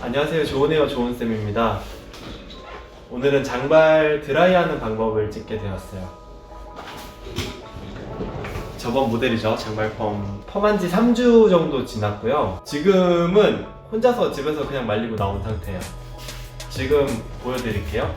안녕하세요. 좋은에어 좋은쌤입니다. 오늘은 장발 드라이하는 방법을 찍게 되었어요. 저번 모델이죠. 장발 펌. 펌한 지 3주 정도 지났고요. 지금은 혼자서 집에서 그냥 말리고 나온 상태예요. 지금 보여드릴게요.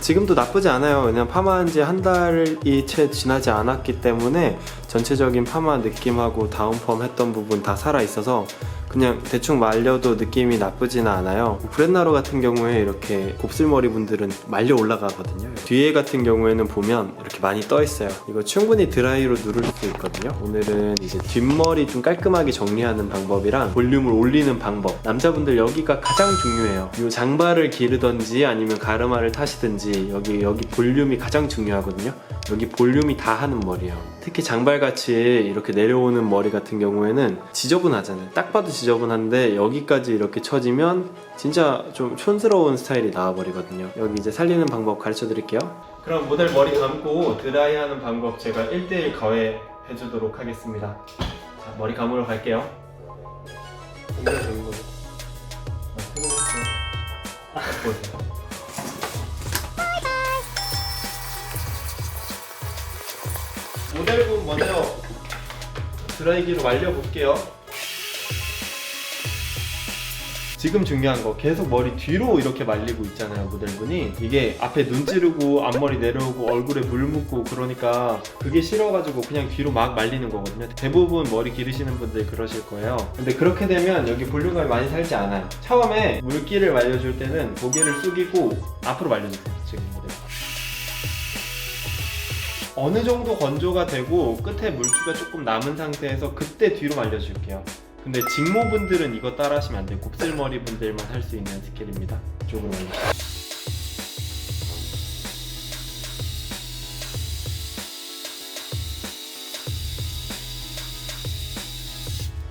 지금도 나쁘지 않아요. 그냥 파마한 지 한 달이 채 지나지 않았기 때문에 전체적인 파마 느낌하고 다운 펌 했던 부분 다 살아 있어서 그냥 대충 말려도 느낌이 나쁘지는 않아요. 브렛나루 같은 경우에 이렇게 곱슬머리 분들은 말려 올라가거든요. 뒤에 같은 경우에는 보면 이렇게 많이 떠 있어요. 이거 충분히 드라이로 누를 수 있거든요. 오늘은 이제 뒷머리 좀 깔끔하게 정리하는 방법이랑 볼륨을 올리는 방법. 남자분들 여기가 가장 중요해요. 이 장발을 기르던지 아니면 가르마를 타시든지 여기 여기 볼륨이 가장 중요하거든요. 여기 볼륨이 다 하는 머리예요. 특히 장발같이 이렇게 내려오는 머리 같은 경우에는 지저분하잖아요. 딱 봐도 지저분한데 여기까지 이렇게 쳐지면 진짜 좀 촌스러운 스타일이 나와버리거든요. 여기 이제 살리는 방법 가르쳐 드릴게요. 그럼 모델 머리 감고 드라이하는 방법 제가 1대1 가해 해주도록 하겠습니다. 자, 머리 감으러 갈게요. 아, 퇴근했어요. 아, 보세요. 모델분 먼저 드라이기로 말려볼게요. 지금 중요한 거 계속 머리 뒤로 이렇게 말리고 있잖아요 모델분이. 이게 앞에 눈 찌르고 앞머리 내려오고 얼굴에 물 묻고 그러니까 그게 싫어가지고 그냥 뒤로 막 말리는 거거든요. 대부분 머리 기르시는 분들 그러실 거예요. 근데 그렇게 되면 여기 볼륨감이 많이 살지 않아요. 처음에 물기를 말려줄 때는 고개를 숙이고 앞으로 말려주세요 지금 모델 어느 정도 건조가 되고 끝에 물기가 조금 남은 상태에서 그때 뒤로 말려줄게요. 근데 직모분들은 이거 따라 하시면 안 돼요. 곱슬머리 분들만 할 수 있는 스킬입니다. 이쪽으로 말려.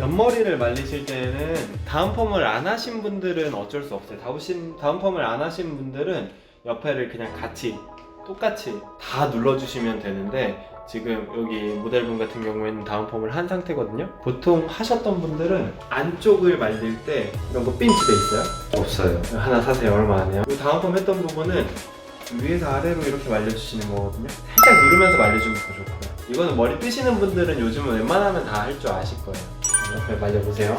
옆머리를 말리실 때는 다운 펌을 안 하신 분들은 어쩔 수 없어요. 다운 펌을 안 하신 분들은 옆에를 그냥 같이 똑같이 다 눌러주시면 되는데 지금 여기 모델분 같은 경우에는 다운 펌을 한 상태거든요. 보통 하셨던 분들은 안쪽을 말릴 때 이런 거 핀치 돼 있어요? 없어요. 하나 사세요. 얼마 안 해요. 이 다운 펌 했던 부분은 위에서 아래로 이렇게 말려주시는 거거든요. 살짝 누르면서 말려주면 더 좋고요. 이거는 머리 뜨시는 분들은 요즘은 웬만하면 다 할 줄 아실 거예요. 옆에 말려보세요.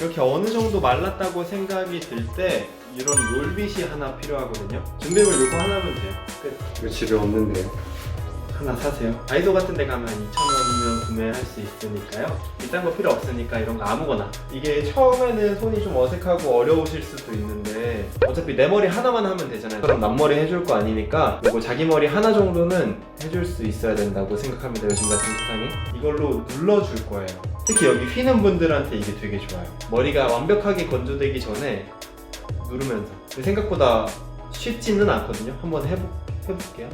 이렇게 어느 정도 말랐다고 생각이 들 때 이런 롤빗이 하나 필요하거든요. 준비물 요거 하나면 돼요. 끝. 이거 집에 없는데요. 하나 사세요. 다이소 같은 데 가면 2,000원이면 구매할 수 있으니까요. 비싼 거 필요 없으니까 이런 거 아무거나. 이게 처음에는 손이 좀 어색하고 어려우실 수도 있는데 어차피 내 머리 하나만 하면 되잖아요. 그럼 남머리 해줄 거 아니니까 이거 자기 머리 하나 정도는 해줄 수 있어야 된다고 생각합니다. 요즘 같은 세상에. 이걸로 눌러줄 거예요. 특히 여기 휘는 분들한테 이게 되게 좋아요. 머리가 완벽하게 건조되기 전에 누르면서. 생각보다 쉽지는 않거든요. 한번 해보, 해볼게요.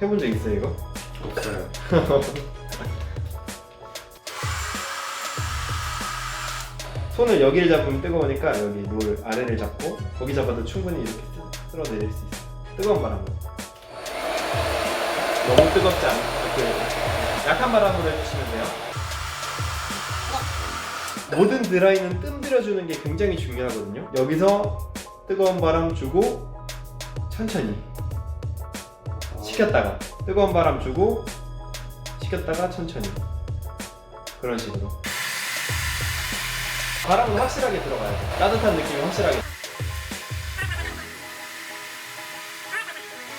해본 적 있어요, 이거? 없어요. 손을 여기를 잡으면 뜨거우니까 여기 롤 아래를 잡고 거기 잡아도 충분히 이렇게 쓸- 쓸어내릴 수 있어요. 뜨거운 바람으로. 너무 뜨겁지 않게 약한 바람으로 해주시면 돼요. 모든 드라이는 뜸 들여주는 게 굉장히 중요하거든요. 여기서 뜨거운 바람 주고 천천히 식혔다가 뜨거운 바람 주고 식혔다가 천천히 그런 식으로. 바람은 확실하게 들어가야 돼. 따뜻한 느낌이 확실하게.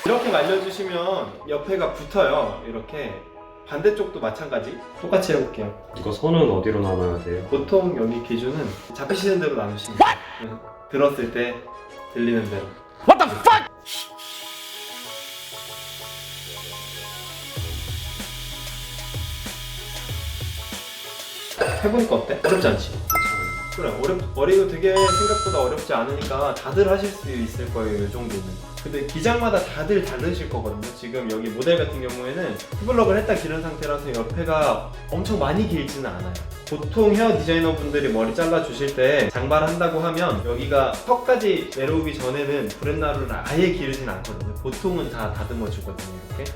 이렇게 말려주시면 옆에가 붙어요. 이렇게. 반대쪽도 마찬가지. 똑같이 해볼게요. 이거 손은 어디로 나눠야 돼요? 보통 여기 기준은 잡히시는 대로 나누시면 돼요. 응. 들었을 때 들리는 대로. What the fuck? 해보니까 어때? 어렵지 않지? 그래 어렵 머리도 되게 생각보다 어렵지 않으니까 다들 하실 수 있을 거예요 이 정도는 근데 기장마다 다들 다르실 거거든요. 지금 여기 모델 같은 경우에는 투블럭을 했다 기른 상태라서 옆에가 엄청 많이 길지는 않아요. 보통 헤어 디자이너 분들이 머리 잘라 주실 때 장발한다고 하면 여기가 턱까지 내려오기 전에는 브렛나루를 아예 기르진 않거든요. 보통은 다 다듬어 주거든요 이렇게.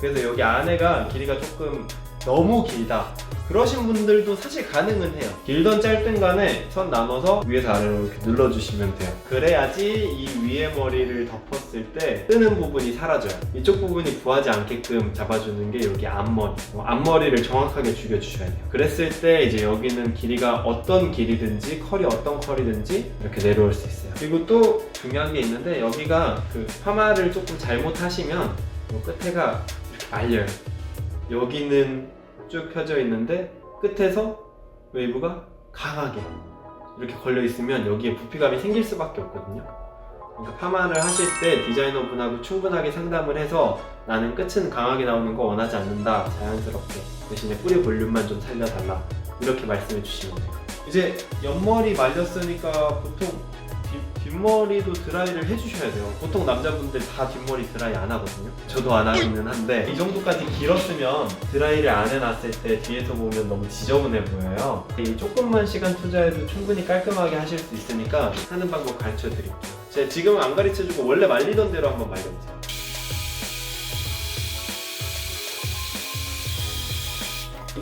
그래서 여기 안에가 길이가 조금 너무 길다. 그러신 분들도 사실 가능은 해요. 길던 짧든 간에 선 나눠서 위에서 아래로 이렇게 눌러주시면 돼요. 그래야지 이 위에 머리를 덮었을 때 뜨는 부분이 사라져요. 이쪽 부분이 부하지 않게끔 잡아주는 게 여기 앞머리. 어, 앞머리를 정확하게 죽여주셔야 돼요. 그랬을 때 이제 여기는 길이가 어떤 길이든지 컬이 어떤 컬이든지 이렇게 내려올 수 있어요. 그리고 또 중요한 게 있는데 여기가 그 파마를 조금 잘못하시면 이 끝에가 이렇게 말려요 여기는 쭉 펴져 있는데 끝에서 웨이브가 강하게 이렇게 걸려 있으면 여기에 부피감이 생길 수밖에 없거든요. 그러니까 파마를 하실 때 디자이너 분하고 충분하게 상담을 해서 나는 끝은 강하게 나오는 거 원하지 않는다 자연스럽게 대신에 뿌리 볼륨만 좀 살려달라 이렇게 말씀해 주시면 돼요. 이제 옆머리 말렸으니까 보통 뒷, 뒷머리도 드라이를 해주셔야 돼요. 보통 남자분들 다 뒷머리 드라이 안 하거든요. 저도 안 하기는 한데 이 정도까지 길었으면 드라이를 안 해놨을 때 뒤에서 보면 너무 지저분해 보여요. 이 조금만 시간 투자해도 충분히 깔끔하게 하실 수 있으니까 하는 방법 가르쳐 드릴게요. 제가 지금은 안 가르쳐주고 원래 말리던 대로 한번 말려보세요.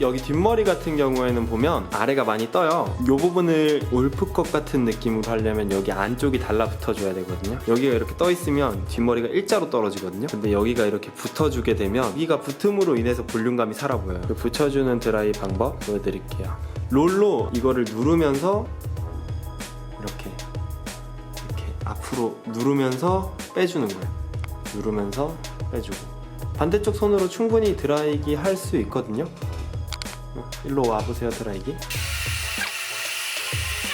여기 뒷머리 같은 경우에는 보면 아래가 많이 떠요. 이 부분을 올프컷 같은 느낌으로 하려면 여기 안쪽이 달라붙어 줘야 되거든요. 여기가 이렇게 떠 있으면 뒷머리가 일자로 떨어지거든요. 근데 여기가 이렇게 붙어주게 되면 여기가 붙음으로 인해서 볼륨감이 살아 보여요. 그 붙여주는 드라이 방법 보여드릴게요. 롤로 이거를 누르면서 이렇게 이렇게 앞으로 누르면서 빼주는 거예요. 누르면서 빼주고 반대쪽 손으로 충분히 드라이기 할 수 있거든요. 일로 와 보세요 드라이기.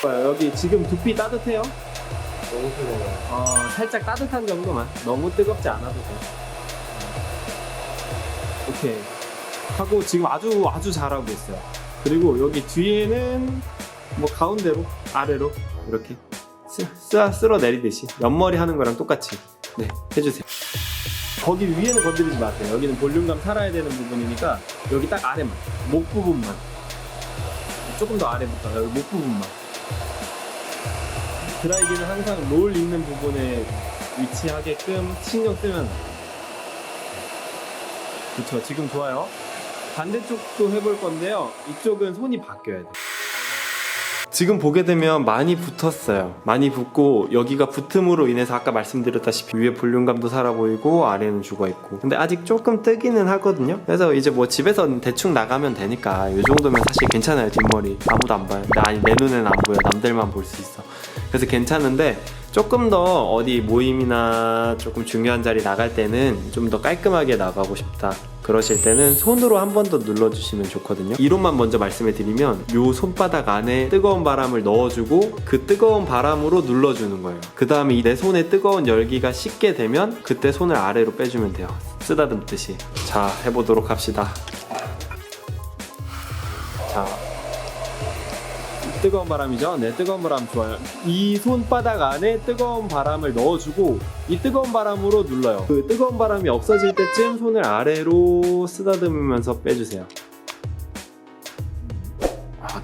여기 지금 두피 따뜻해요? 너무 뜨거워요. 어, 살짝 따뜻한 정도만. 너무 뜨겁지 않아도 돼. 오케이. 하고 지금 아주 아주 잘하고 있어요. 그리고 여기 뒤에는 뭐 가운데로 아래로 이렇게 쓰, 쓰, 쓸어 내리듯이 옆머리 하는 거랑 똑같이 네 해주세요. 거기 위에는 건드리지 마세요. 여기는 볼륨감 살아야 되는 부분이니까 여기 딱 아래만 목 부분만. 조금 더 아래부터 여기 목 부분만. 드라이기는 항상 롤 있는 부분에 위치하게끔 신경 쓰면 그쵸? 지금 좋아요. 반대쪽도 해볼 건데요. 이쪽은 손이 바뀌어야 돼요 지금 보게 되면 많이 붙었어요. 많이 붙고 여기가 붙음으로 인해서 아까 말씀드렸다시피 위에 볼륨감도 살아 보이고 아래는 죽어 있고. 근데 아직 조금 뜨기는 하거든요. 그래서 이제 뭐 집에서 대충 나가면 되니까 이 정도면 사실 괜찮아요 뒷머리. 아무도 안 봐요. 아니 내 눈에는 안 보여. 남들만 볼 수 있어. 그래서 괜찮은데 조금 더 어디 모임이나 조금 중요한 자리 나갈 때는 좀 더 깔끔하게 나가고 싶다. 그러실 때는 손으로 한 번 더 눌러주시면 좋거든요. 이론만 먼저 말씀해 드리면 요 손바닥 안에 뜨거운 바람을 넣어주고 그 뜨거운 바람으로 눌러주는 거예요. 그 다음에 내 손에 뜨거운 열기가 식게 되면 그때 손을 아래로 빼주면 돼요. 쓰다듬듯이. 자, 해보도록 합시다. 뜨거운 바람이죠. 네, 뜨거운 바람 좋아요. 이 손바닥 안에 뜨거운 바람을 넣어주고 이 뜨거운 바람으로 눌러요. 그 뜨거운 바람이 없어질 때쯤 손을 아래로 쓰다듬으면서 빼주세요.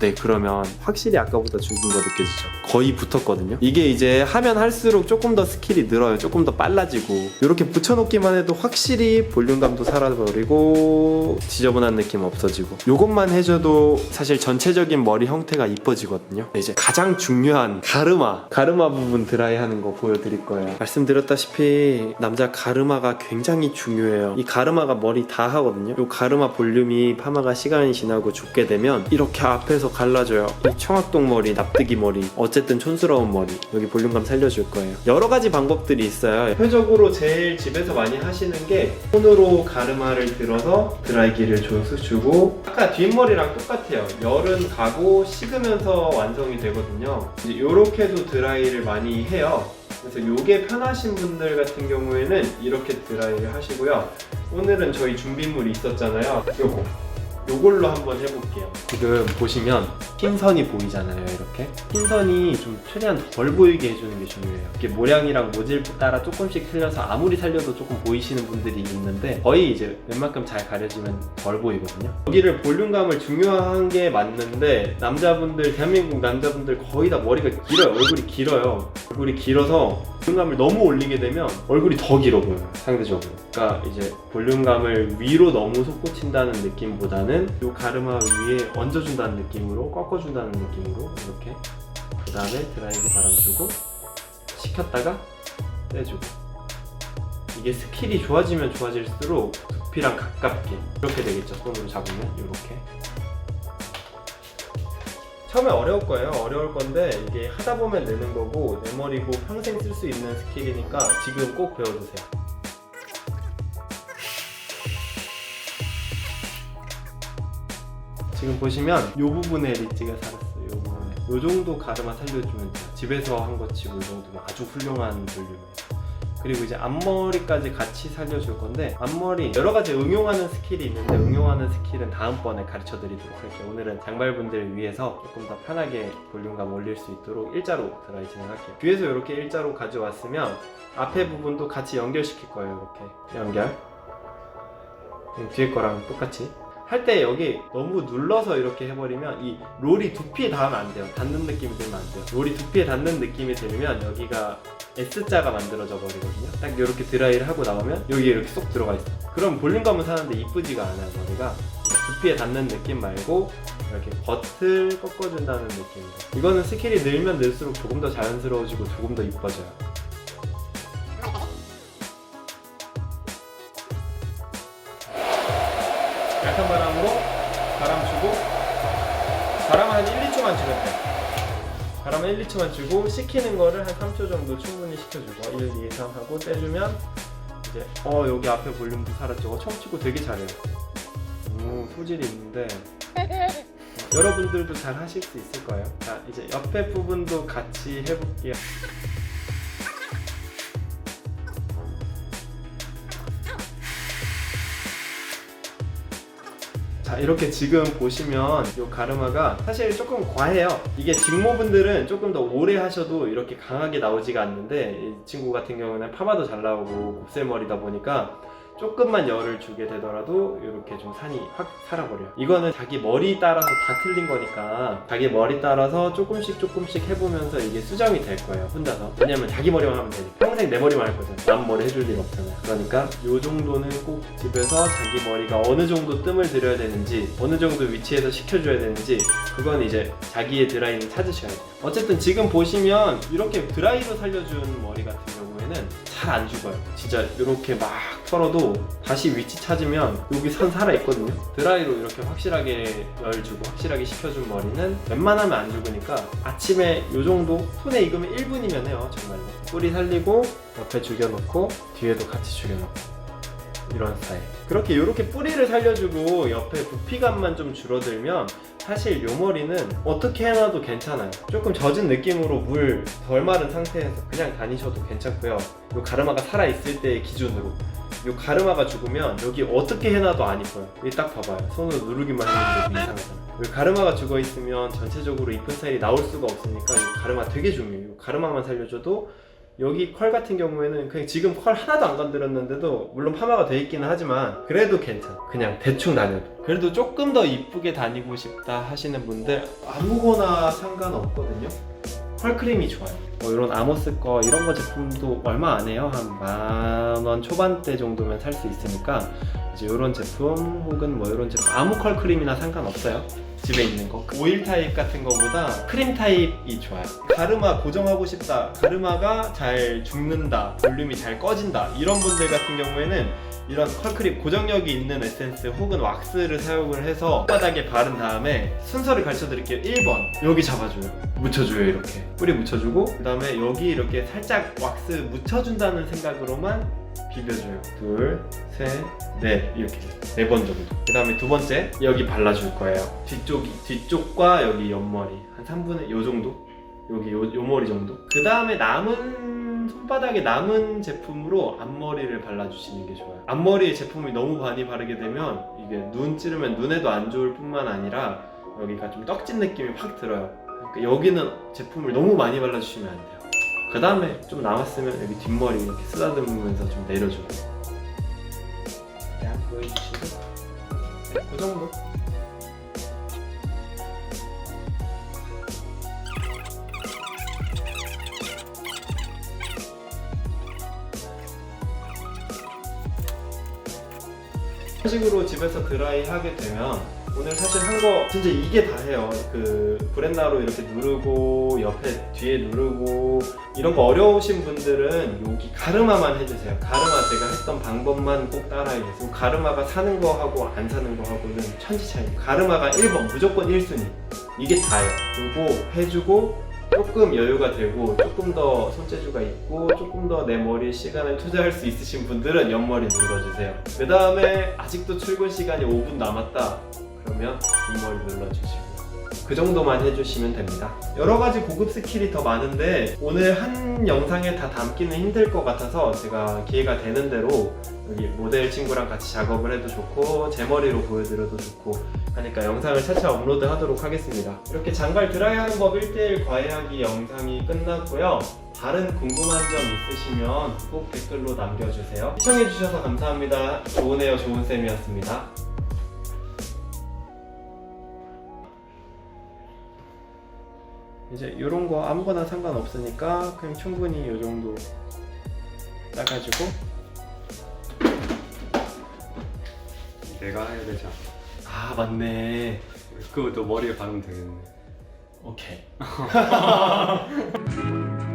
아, 네, 그러면 확실히 아까보다 죽은 거 느껴지죠? 거의 붙었거든요. 이게 이제 하면 할수록 조금 더 스킬이 늘어요. 조금 더 빨라지고. 이렇게 붙여놓기만 해도 확실히 볼륨감도 사라져버리고 지저분한 느낌 없어지고. 요것만 해줘도 사실 전체적인 머리 형태가 이뻐지거든요. 네, 이제 가장 중요한 가르마. 가르마 부분 드라이 하는 거 보여드릴 거예요. 말씀드렸다시피 남자 가르마가 굉장히 중요해요. 이 가르마가 머리 다 하거든요. 요 가르마 볼륨이 파마가 시간이 지나고 죽게 되면 이렇게 앞에서 갈라져요. 이 청학동 머리, 납득이 머리, 어쨌든 촌스러운 머리. 여기 볼륨감 살려줄 거예요. 여러 가지 방법들이 있어요. 대표적으로 제일 집에서 많이 하시는 게 손으로 가르마를 들어서 드라이기를 줘서 주고 아까 뒷머리랑 똑같아요. 열은 가고 식으면서 완성이 되거든요. 이제 요렇게도 드라이를 많이 해요. 그래서 요게 편하신 분들 같은 경우에는 이렇게 드라이를 하시고요. 오늘은 저희 준비물이 있었잖아요. 요거. 요걸로 한번 해볼게요. 지금 보시면 흰 선이 보이잖아요, 이렇게. 흰 선이 좀 최대한 덜 보이게 해주는 게 중요해요. 이게 모량이랑 모질 따라 조금씩 틀려서 아무리 살려도 조금 보이시는 분들이 있는데 거의 이제 웬만큼 잘 가려지면 덜 보이거든요. 여기를 볼륨감을 중요한 게 맞는데 남자분들, 대한민국 남자분들 거의 다 머리가 길어요. 얼굴이 길어요. 얼굴이 길어서 볼륨감을 너무 올리게 되면 얼굴이 더 길어 보여요, 상대적으로. 그러니까 이제 볼륨감을 위로 너무 솟구친다는 느낌보다는 이 가르마 위에 얹어준다는 느낌으로 꺾어준다는 느낌으로 이렇게 그 다음에 드라이기 바람 주고 식혔다가 떼주고. 이게 스킬이 좋아지면 좋아질수록 두피랑 가깝게 이렇게 되겠죠. 손으로 잡으면 이렇게 처음에 어려울 거예요 어려울 건데 이게 하다 보면 느는 거고 내 머리고 평생 쓸 수 있는 스킬이니까 지금 꼭 배워두세요 지금 보시면 이 부분에 리치가 살았어요. 이 부분에. 이 정도 가르마 살려주면 돼요. 집에서 한거 치고 이 정도면 아주 훌륭한 볼륨이에요. 그리고 이제 앞머리까지 같이 살려줄 건데 앞머리 여러 가지 응용하는 스킬이 있는데 응용하는 스킬은 다음번에 가르쳐 드리도록 할게요. 오늘은 장발분들을 위해서 조금 더 편하게 볼륨감 올릴 수 있도록 일자로 드라이 진행할게요. 뒤에서 이렇게 일자로 가져왔으면 앞에 부분도 같이 연결시킬 거예요. 이렇게 연결. 뒤에 거랑 똑같이 할 때 여기 너무 눌러서 이렇게 해버리면 이 롤이 두피에 닿으면 안 돼요. 닿는 느낌이 들면 안 돼요. 롤이 두피에 닿는 느낌이 들면 여기가 S자가 만들어져 버리거든요. 딱 이렇게 드라이를 하고 나오면 여기 이렇게 쏙 들어가 있어요. 그럼 볼륨감은 사는데 이쁘지가 않아요, 머리가. 두피에 닿는 느낌 말고 이렇게 겉을 꺾어준다는 느낌이죠. 이거는 스킬이 늘면 늘수록 조금 더 자연스러워지고 조금 더 이뻐져요. 바람을 1, 2초만 주고 식히는 거를 한 3초 정도 충분히 식혀주고 1, 2, 3 하고 떼주면 이제 어 여기 앞에 볼륨도. 어, 처음 치고 되게 잘해요. 오 소질이 있는데 어, 여러분들도 잘 하실 수 있을 거예요. 자 이제 옆에 부분도 같이 해볼게요. 자 이렇게 지금 보시면 이 가르마가 사실 조금 과해요. 이게 직모분들은 조금 더 오래 하셔도 이렇게 강하게 나오지가 않는데 이 친구 같은 경우는 파마도 잘 나오고 곱슬머리다 보니까 조금만 열을 주게 되더라도 이렇게 좀 산이 확 살아버려요. 이거는 자기 머리 따라서 다 틀린 거니까 자기 머리 따라서 조금씩 조금씩 해보면서 이게 수정이 될 거예요 혼자서. 왜냐면 자기 머리만 하면 되니까. 평생 내 머리만 할 거잖아 남 머리 해줄 일 없잖아요. 그러니까 이 정도는 꼭 집에서 자기 머리가 어느 정도 뜸을 들여야 되는지 어느 정도 위치에서 식혀줘야 되는지 그건 이제 자기의 드라이를 찾으셔야 돼요. 어쨌든 지금 보시면 이렇게 드라이로 살려준 머리 같은 경우에는 잘 안 죽어요. 진짜 이렇게 막 털어도 다시 위치 찾으면 여기 선 살아 있거든요. 드라이로 이렇게 확실하게 열 주고 확실하게 식혀준 머리는 웬만하면 안 죽으니까 아침에 이 정도 손에 익으면 1분이면 해요 정말로. 뿌리 살리고 옆에 죽여놓고 뒤에도 같이 죽여놓고 이런 스타일. 그렇게 이렇게 뿌리를 살려주고 옆에 부피감만 좀 줄어들면 사실 요 머리는 어떻게 해놔도 괜찮아요. 조금 젖은 느낌으로 물 덜 마른 상태에서 그냥 다니셔도 괜찮고요. 요 가르마가 살아 있을 때의 기준으로. 요 가르마가 죽으면 여기 어떻게 해놔도 안 이뻐요. 여기 딱 봐봐요. 손으로 누르기만 했는데 이상하잖아요. 요 가르마가 죽어 있으면 전체적으로 이쁜 스타일이 나올 수가 없으니까 요 가르마 되게 중요해요. 요 가르마만 살려줘도 여기 컬 같은 경우에는 그냥 지금 컬 하나도 안 건드렸는데도 물론 파마가 돼 있기는 하지만 그래도 괜찮아. 그냥 대충 다녀도. 그래도 조금 더 이쁘게 다니고 싶다 하시는 분들 아무거나 상관없거든요. 컬크림이 좋아요. 뭐 이런 아모스 거 이런 거 제품도 얼마 안 해요. 한 만 원 초반대 정도면 살 수 있으니까 이제 이런 제품 혹은 뭐 이런 제품 아무 컬크림이나 상관없어요 집에 있는 거 오일 타입 같은 거보다 크림 타입이 좋아요. 가르마 고정하고 싶다. 가르마가 잘 죽는다. 볼륨이 잘 꺼진다. 이런 분들 같은 경우에는 이런 컬크림 고정력이 있는 에센스 혹은 왁스를 사용을 해서 바닥에 바른 다음에 순서를 가르쳐 드릴게요. 1번. 여기 잡아줘요. 묻혀줘요 이렇게. 뿌리 묻혀주고 그 다음에 여기 이렇게 살짝 왁스 묻혀준다는 생각으로만 비벼줘요. 둘, 셋, 넷 이렇게 네 번 정도. 그 다음에 두 번째 여기 발라줄 거예요. 뒤쪽이 뒤쪽과 여기 옆머리 한 3분의 요 정도. 여기 요, 요 머리 정도. 그 다음에 남은 손, 손바닥에 남은 제품으로 앞머리를 발라주시는 게 좋아요. 앞머리에 제품이 너무 많이 바르게 되면 이게 눈 찌르면 눈에도 안 좋을 뿐만 아니라 여기가 좀 떡진 느낌이 확 들어요. 그러니까 여기는 제품을 너무 많이 발라주시면 안 돼요. 그 다음에 좀 남았으면 여기 뒷머리 이렇게 쓰다듬으면서 좀 내려줘요. 그냥 보여주시고 네, 그 정도. 이런 식으로 집에서 드라이 하게 되면 오늘 사실 한 거 진짜 이게 다예요. 그 브랜나로 이렇게 누르고 옆에 뒤에 누르고 이런 거 어려우신 분들은 여기 가르마만 해주세요. 가르마 제가 했던 방법만 꼭 따라해주세요. 가르마가 사는 거 하고 안 사는 거 하고는 천지 차이. 가르마가 1번 무조건 1순위. 이게 다예요. 그리고 해주고 조금 여유가 되고 조금 더 손재주가 있고 조금 더 내 머리에 시간을 투자할 수 있으신 분들은 옆머리 눌러주세요. 그 다음에 아직도 출근 시간이 5분 남았다. 그러면 뒷머리 눌러주시고 그 정도만 해주시면 됩니다. 여러 가지 고급 스킬이 더 많은데 오늘 한 영상에 다 담기는 힘들 것 같아서 제가 기회가 되는 대로 여기 모델 친구랑 같이 작업을 해도 좋고 제 머리로 보여드려도 좋고 하니까 영상을 차차 업로드 하도록 하겠습니다. 이렇게 장발 드라이하는 법 1대1 과외하기 영상이 끝났고요. 다른 궁금한 점 있으시면 꼭 댓글로 남겨주세요. 시청해주셔서 감사합니다. 좋은 에어 좋은 쌤이었습니다. 이제 이런 거 아무거나 상관없으니까 그냥 충분히 이 정도 따가지고 내가 해야 되지 않아? 아 맞네 그거 너 머리에 바르면 되겠네. 오케이